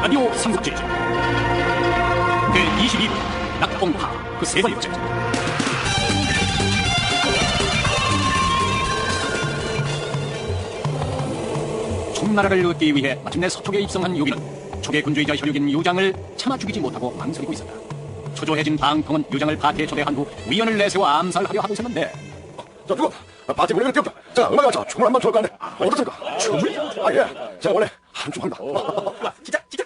라디오 삼국지 제22부 낙봉파 그 세 번째 총나라를 얻기 위해 마침내 서촉에 입성한 유비는 초계 군주이자 혈육인 유장을 차마 죽이지 못하고 망설이고 있었다 초조해진 방통은 유장을 파티에 초대한 후 위원을 내세워 암살하려 하고 있었는데 자, 누구? 아, 바지 물리는 뛰었다. 자, 음악을 자, 춤을 한번 춰볼까 하네. 어떻습니까? 춤을? 아, 예. 제가 원래 한춤 합니다. 와, 진짜, 진짜.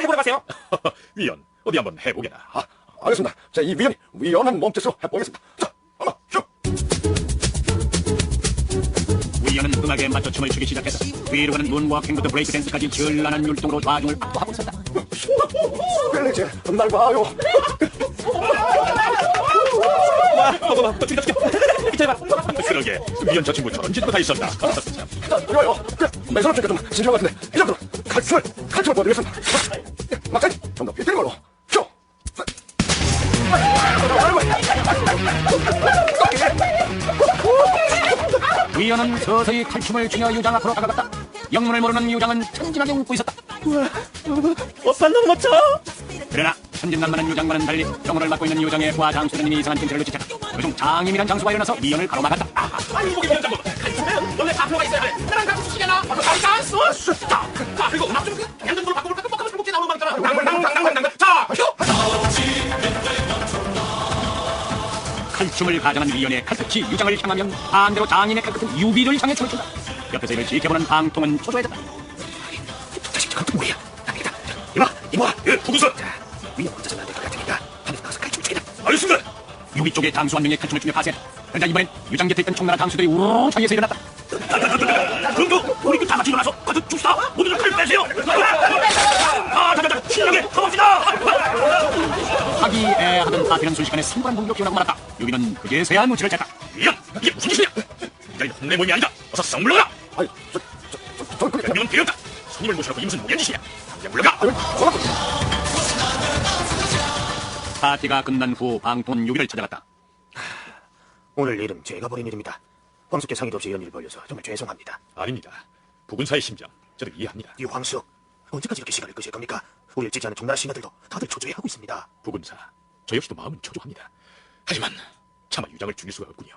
한번 해보러 가세요. 위원, 어디 한번 해보게나. 아, 알겠습니다. 자, 이 위원이 위험한 몸짓으로 해보겠습니다. 자, 하나, 쭉. 위원은 음악에 맞춰 춤을 추기 시작했다 뒤로 가는 문워크 행부터 브레이크 댄스까지 현란한 율동으로 좌중을 압도하고 있었다 벨리제, 날 봐요. 와, 먹어, 봐. 또 죽여, 죽여. 비켜봐. 그러게, 위원 저 친구 저런 짓도 다 있었다. 자, 이거요. 그, 매서럽니까 좀 진지한 것 같은데. 이 정도로 칼춤을, 칼춤을 보여드리겠습니다. 자, 막상 좀더 비틀는 걸로. 쭉. 자. 위원은 서서히 칼춤을 추며 유장 앞으로 다가갔다 영문을 모르는 유장은 천진하게 웃고 있었다 오빠 너무 멋져. 그러나 천진난만한 유장과는 달리 병원을 맡고 있는 유장의 부하 장수는 이상한 낌새를 눈치챘다 그중 장임이란 장수가 일어나서 위원을 가로막았다 아니, 보기 위원 장군. 칼춤은 원래 앞으로가 있어야 해. 나랑 같이 추시게나. 아니, 장수. 자, 자, 그리고 앞쪽 양 춤을 가장한 위원의 칼끝이 유장을 향하면 반대로 장인의 칼끝은 유비를 향해 춤을 춘다 옆에서 이를 지켜보는 방통은 초조해졌다 자식, 저건 또 뭐야? 안 되겠다. 이마, 이마. 예, 부군선. 위험 혼자서는 안될것 같으니까 하늘에 나가서 칼춤 추겠다. 알겠습니다. 유비 쪽에 장수 한 명의 칼춤을 추며 파쇄했다 그러자 이번엔 유장 곁에 있던 총나라 장수들이 우르르 차이에서 일어났다 화기애애하던 파티는 순식간에 성불한 공격이 일어나고 말았다 유비는 그제서야 눈치를 챘다 위원, 이게 무슨 짓이냐? 이자리 혼내 모임이 아니다. 어서 썩 물러가. 아니, 저, 저, 저, 저, 저, 그게. 명은 되었다. 손님을 모셔놓고 이 무슨 무리한 짓이냐? 이제 물러가. 파티가 끝난 후 방통은 유비를 찾아갔다 오늘 일은 제가 벌인 일입니다. 황숙의 상의도 없이 이런 일을 벌려서 정말 죄송합니다. 아닙니다. 부군사의 심정, 저도 이해합니다. 이 황숙, 언제까지 이렇게 시간을 끄실 겁니까? 우리를 지지하는 종나라 신하들도 다들 초조해하고 있습니다. 부군사, 저 역시도 마음은 초조합니다. 하지만 차마 유장을 죽일 수가 없군요.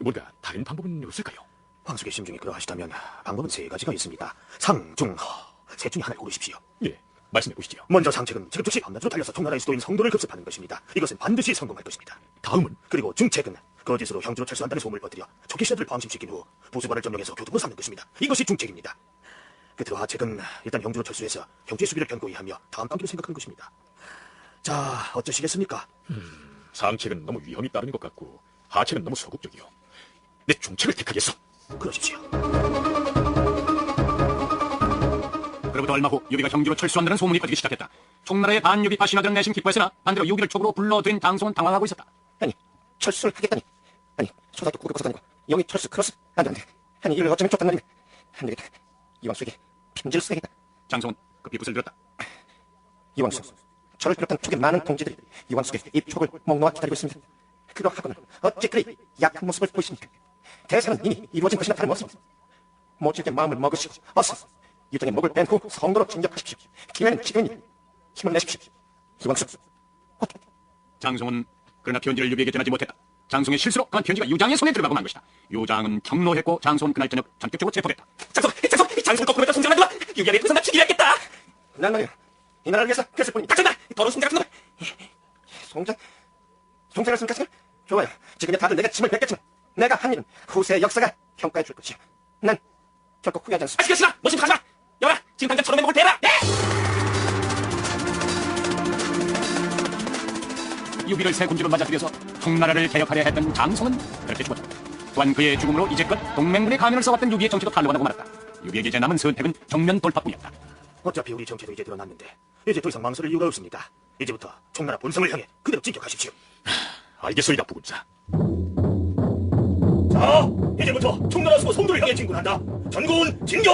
뭔가 다른 방법은 없을까요? 황숙의 심중이 그러하시다면 방법은 세 가지가 있습니다. 상, 중, 허. 셋 중에 하나를 고르십시오. 예, 말씀해 보시죠. 먼저 상책은 지금 즉시 밤낮으로 달려서 총나라의 수도인 성도를 급습하는 것입니다. 이것은 반드시 성공할 것입니다. 다음은 그리고 중책은 거짓으로 형주로 철수한다는 소문을 퍼뜨려 초기 시대들을 방심시킨 후 보수관을 점령해서 교두로 삼는 것입니다. 이것이 중책입니다. 끝으로 하책은 일단 형주로 철수해서 형주의 수비를 견고히 하며 다음 단계를 생각하는 것입니다. 자, 어쩌시겠습니까? 상책은 너무 위험이 따르는 것 같고 하책은 너무 소극적이요. 내 중책을 택하겠어. 그러십시오. 그로부터 얼마 후 유비가 경주로 철수한다는 소문이 퍼지기 시작했다 총나라의 반유비 파 신하들은 내심 기뻐했으나 반대로 유비를 촉으로 불러들인 장성은 당황하고 있었다 아니 철수를 하겠다니 아니 초등학교 고교 고사다니고 영희 철수 크로스 안 돼 안 돼 아니 이를 어쩌면 좋단 말이야 안 되겠다 이왕 수에게 써야겠다. 장성은 급히 붓을 들었다. 이왕수 저를 비롯한 촉의 많은 동지들이 이왕수의 입촉을 목 놓아 기다리고 있습니다. 그러하고는 어찌 그리 약한 모습을 보이십니까? 대세는 이미 이루어진 것이나 다름없습니다. 모질게 마음을 먹으시고 어서 유정의 목을 뺀 후 성도로 진격하십시오. 기회는 지금이니 힘을 내십시오. 이왕수 어떻게 장성은 그러나 편지를 유비에게 전하지 못했다. 장성의 실수로 그만 편지가 유장의 손에 들어가고 만 것이다. 유장은 경로했고 장성은 그날 저녁 전격적으로 체포됐다. 장성, 장성, 장성 거꾸로 했다 송장 난다. 유비에게 우선 나 죽이야겠다. 난 말이야 이 나라를 위해서 그랬을 뿐이니 닥쳤다. 더러운 송장 같은 놈. 송장? 송장을 쓴 좋아요. 지금이야 다들 내가 짐을 뱉겠지만 내가 한 일은 후세의 역사가 평가해 줄 것이야. 난 결코 후회하지 않습니다. 아시겠으나, 뭐좀 가지 마. 여라, 지금 당장 저놈의 목을 대라. 네! 유비를 새 군주로 맞아들여서 총나라를 개혁하려 했던 장성은 그렇게 죽었다 또한 그의 죽음으로 이제껏 동맹군의 가면을 써왔던 유비의 정치도 탄로가 나고 말았다 유비에게 이제 남은 선택은 정면 돌파뿐이었다 어차피 우리 정체도 이제 드러났는데 이제 더 이상 망설일 이유가 없습니다. 이제부터 총나라 본성을 향해 그대로 진격하십시오. 알겠소이다, 부군사. 자, 이제부터 총나라 수고 성도를 향해 진군한다. 전군 진격!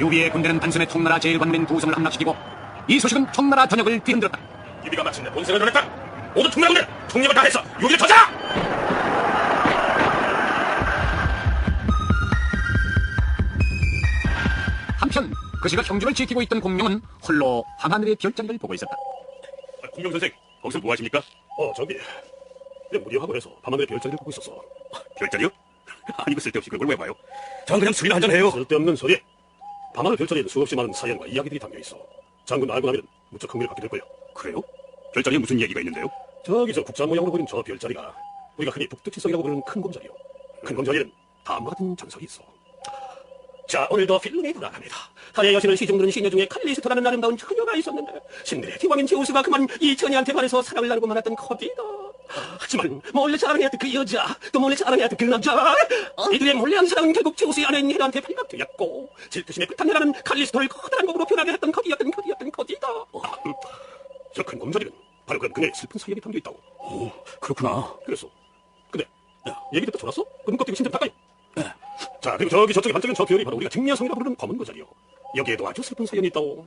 유비의 군대는 단순의 총나라 제1관민 두성을 함락시키고 이 소식은 총나라 전역을 뒤흔들었다 유비가 마침내 본색을 드러냈다. 모두 총나라군들 총력을 다해서 유비를 터자! 한편 그 시각 형주를 지키고 있던 공룡은 홀로 밤하늘의 별자리를 보고 있었다. 아, 공룡 선생, 거기서 뭐 하십니까? 어, 저기. 그냥 무리하고 해서 밤하늘의 별자리를 보고 있었어. 별자리요? 아니 그 쓸데없이 그걸 왜 봐요? 전 그냥 술이나 한잔 해요. 쓸데없는 소리. 밤하늘 별자리에는 수없이 많은 사연과 이야기들이 담겨 있어. 장군 알고 나면 무척 흥미를 갖게 될 거야. 그래요? 별자리에 무슨 얘기가 있는데요? 저기 저 국자 모양으로 보이는 저 별자리가 우리가 흔히 북두칠성이라고 부르는 큰 곰자리요. 큰 곰자리는 다음과 같은 전설이 있어. 자, 오늘도 필름에 돌아갑니다. 달의 여신을 시중드는 시녀 중에 칼리스토라는 아름다운 처녀가 있었는데 신들의 기왕인 제우스가 그만 이 처녀한테 반해서 사랑을 나누고 말았던 커비다. 하지만 몰래 사랑해야 그 여자, 또 몰래 사랑해야 그 남자. 이들의 몰래한 사랑은 결국 제우스의 아내인 헤라한테 발각되었고 질투심에 끝한 헤라는 칼리스토를 커다란 몸으로 변하게 했던 커비였던 커비였던 커비다. 저큰 곰자리는 바로 그 그녀의 슬픈 사연이 담겨 있다고. 오, 그렇구나. 그랬어. 근데 야, 얘기 듣다 졸았어? 그 눈껍데기 신좀 닦아요. 자, 그리고 저기 저쪽에 반짝이는 저 별이 바로 우리가 증야성이라고 부르는 검은 거자리요. 여기에도 아주 슬픈 사연이 있다고.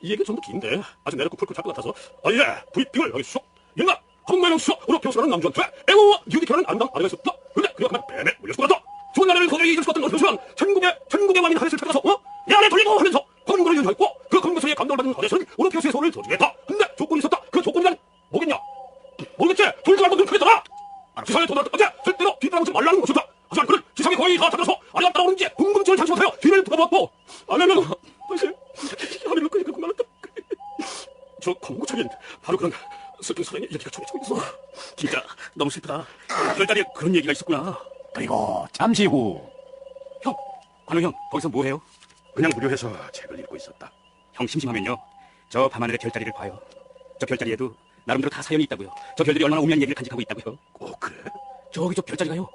이 얘기가 좀더 긴데 아주 내놓고 쿨쿨 잡것 같아서 아 예, 부입빙을 하기 수일나 검나영 수으로 표수라는 남주한테 애호와 유기켜라는 안당 아래가 있었다. 그런데 그가 그만 뱀에 것 같다. 좋은 나라를 도저히 잊을 수 없던 어표수는 천국의 천국의 왕인 하렛을 찾아서 어? 내 안에 돌리고 하면서 검은 거를 유지했고 그 검은 것에 감동을 받은 하렛은 오르표수의 소를 저주했다. 근데 조건이 있었다. 그 조건이란 뭐겠냐? 모르겠지? 돌지 말고 눈 크게 떠라! 지상에 도달할 때까지 절대로 뒤따라오지 말라는 것이다. 하지만 그는 지상에 거의 다 잡아서 아래가 따라오는지 궁금증을 잠시 못하여 뒤를 돌아보았고 안 하면 사실 하늘을 끄니까 그만한다. 저 공구차기는 바로 그런 슬픈 사랑의 얘기가 전해지고 있어. 진짜 너무 슬프다. 별자리에 그런 얘기가 있었구나. 그리고 잠시 후 형, 관우 형, 거기서 뭐 해요? 그냥 무료해서 책을 읽고 있었다. 형 심심하면요. 저 밤하늘의 별자리를 봐요. 저 별자리에도 나름대로 다 사연이 있다고요. 저 별들이 얼마나 오묘한 얘기를 간직하고 있다고요. 어 그래? 저기 저 별자리가요.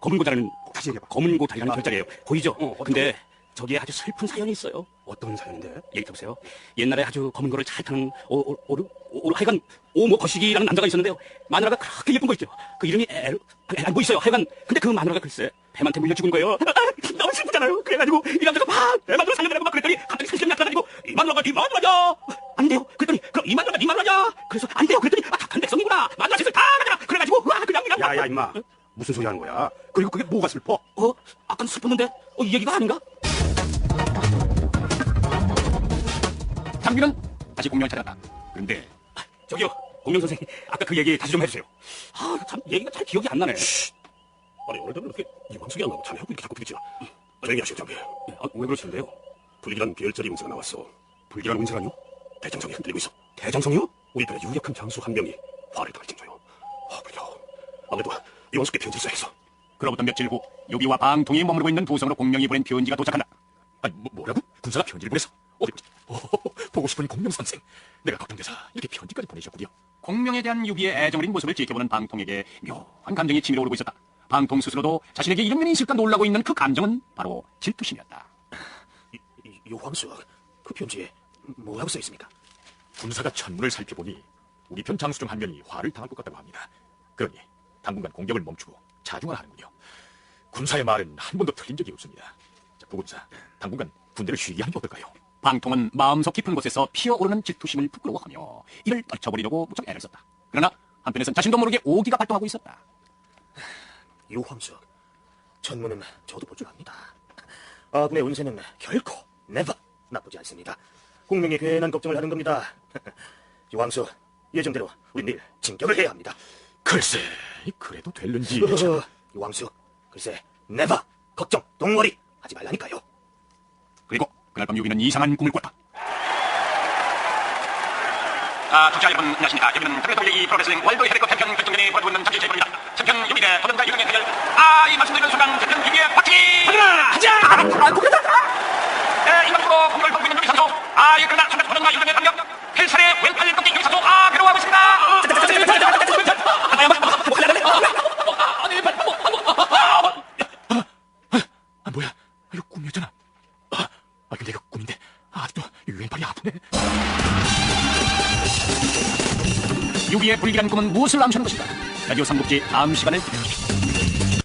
검은 고다리는 다시 얘기해봐. 검은 고다리라는 별자리예요. 보이죠? 어, 어떤 근데 저기에 아주 슬픈 사연이 있어요. 어떤 사연인데? 얘기 들어보세요. 옛날에 아주 검은 거를 잘 타는 오, 오, 오르, 오, 하여간 오모 거시기라는 남자가 있었는데요. 마누라가 그렇게 예쁜 거 있죠. 그 이름이 엘, 엘, 뭐 있어요. 하여간 근데 그 마누라가 글쎄 뱀한테 물려 죽은 거예요. 너무 슬프잖아요. 그래가지고 이 남자가 막내 마누라 살려달라고 막 그랬더니 갑자기 사실이 나타나가지고 이 마누라가 네 마누라냐? 아닌데요. 그랬더니 그럼 이 마누라가 네 마누라냐? 그래서 아닌데요. 그랬더니 아 착한 백성이구나. 마누라 짓을 다 가져라. 그래가지고 와 그냥 그냥 야야 임마 무슨 소리 하는 거야? 그리고 그게 뭐가 슬퍼? 어? 아까 슬펐는데 어, 이 얘기가 아닌가? 장비는 다시 공룡을 찾았다. 그런데 아, 저기요, 공룡 선생, 아까 그 얘기 다시 좀 해주세요. 아, 참 얘기가 잘 기억이 안 나네. 아니 오늘도 어떻게 이광석이 안 나고 자네하고 이렇게 자꾸 부딪히나? 조용히 하시오 장비. 아, 왜 그러시는데요? 불길한 별자리 운세가 나왔어. 불길한 운세라뇨? 대장성이 흔들리고 있어. 대장성이요? 우리 편의 유력한 장수 한 명이 화를 당할 징조요. 아, 그래요. 아무래도 이원숙께 편지를 써야겠어. 그로부터 며칠 후 요비와 방통이 머무르고 있는 도성으로 공룡이 보낸 편지가 도착한다. 아니 뭐, 뭐라고? 군사가 편지를 보냈어? 어디 보자. 오, 보고 싶은 공룡 선생. 내가 걱정돼서 이렇게 편지까지 보내셨군요. 공룡에 대한 유비의 애정어린 모습을 지켜보는 방통에게 묘한 감정이 치밀어 오르고 있었다. 방통 스스로도 자신에게 이런 면이 있을까 놀라고 있는 그 감정은 바로 질투심이었다. 이, 이, 요황수 그 편지에 뭐라고 써 있습니까? 군사가 천문을 살펴보니 우리 편 장수 중 한 명이 화를 당할 것 같다고 합니다. 그러니 당분간 공격을 멈추고 자중을 하는군요. 군사의 말은 한 번도 틀린 적이 없습니다. 자, 부군사, 당분간 군대를 쉬게 하는 게 어떨까요? 방통은 마음속 깊은 곳에서 피어오르는 질투심을 부끄러워하며 이를 떨쳐버리려고 무척 애를 썼다. 그러나 한편에선 자신도 모르게 오기가 발동하고 있었다. 요황수 전문은 저도 볼 줄 압니다. 아군의 운세는 결코 never 나쁘지 않습니다. 공명에 괜한 걱정을 하는 겁니다. 요황수 예정대로 우리 내일 진격을 해야 합니다. 글쎄, 그래도 될는지. 어, 요황수 글쎄 never 걱정 동worry 하지 말라니까요. 그리고 그날 밤 유비는 이상한 꿈을 꿨다. 아, 청취자 여러분 안녕하십니까. 여기는 WWE 프로레슬링 월드 헤드급 챔피언 결정전이 벌어지고 있는 잠시 제입니다 챔피언 유비 대 도전자 유경의 대결. 아, 이 말씀드리는 순간 챔피언 유비의 파티! 하자! 아, 고개다! 네, 이 방송으로 공격을 벌이고 있는 유비 선수. 아, 예, 그러나 순간 도전자 유경의 반격. 헬살의 왼팔 꺾기 유비 선수. 아, 괴로워하고 있습니다. 불길한 꿈은 무엇을 암시하는 것인가? 라디오 삼국지 다음 시간에 뵙겠습니다.